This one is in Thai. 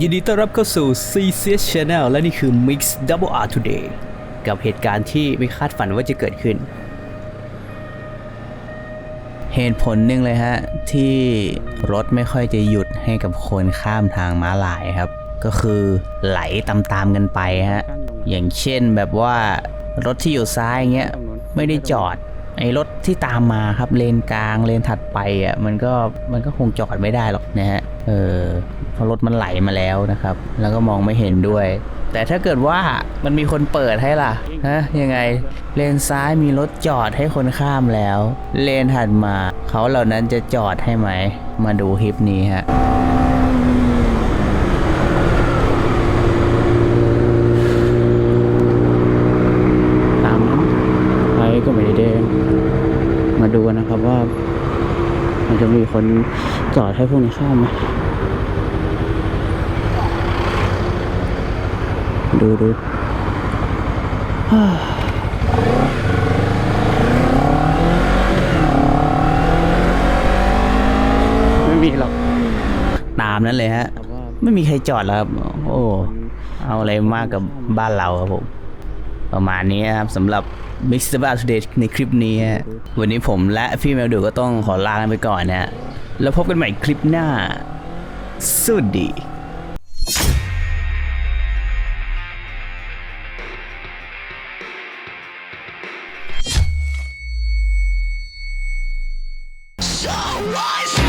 ยินดีต้อนรับเข้าสู่ CCS Channel และนี่คือ Mix Double R Today กับเหตุการณ์ที่ไม่คาดฝันว่าจะเกิดขึ้น เหตุผลหนึ่งเลยฮะ ที่รถไม่ค่อยจะหยุดให้กับคนข้ามทางม้าลายครับ ก็คือไหลตามๆกันไปฮะ อย่างเช่นแบบว่ารถที่อยู่ซ้ายเงี้ยไม่ได้จอดไอ้รถที่ตามมาครับเลนกลางเลนถัดไปอะมันก็มันก็คงจอดไม่ได้หรอกนะฮะเออ เพราะรถมันไหลมาแล้วนะครับ แล้วก็มองไม่เห็นด้วย แต่ถ้าเกิดว่ามันมีคนเปิดให้ล่ะฮะยังไง เลนซ้ายมีรถจอดให้คนข้ามแล้ว เลนถัดมาเขาเหล่านั้นจะจอดให้ไหม มาดูคลิปนี้ฮะตามไปก็ไม่ได้แดงมาดูนะครับว่า มันจะมีคนจอดให้พวกนี้ข้ามไหม ดูดูฮ่าไม่มีหรอกตามนั้นเลยฮะ ไม่มีใครจอดแล้วครับ โอ้ เอาอะไรมากกับบ้านเราครับผม ประมาณนี้ครับสำหรับ Mix the b a t Today ในคลิปนี้ฮะวันนี้ผมและพี่แมวดูก็ต้องขอลากันไปก่อนนะฮะแล้วพบกันใหม่คลิปหน้า สวัสดี rise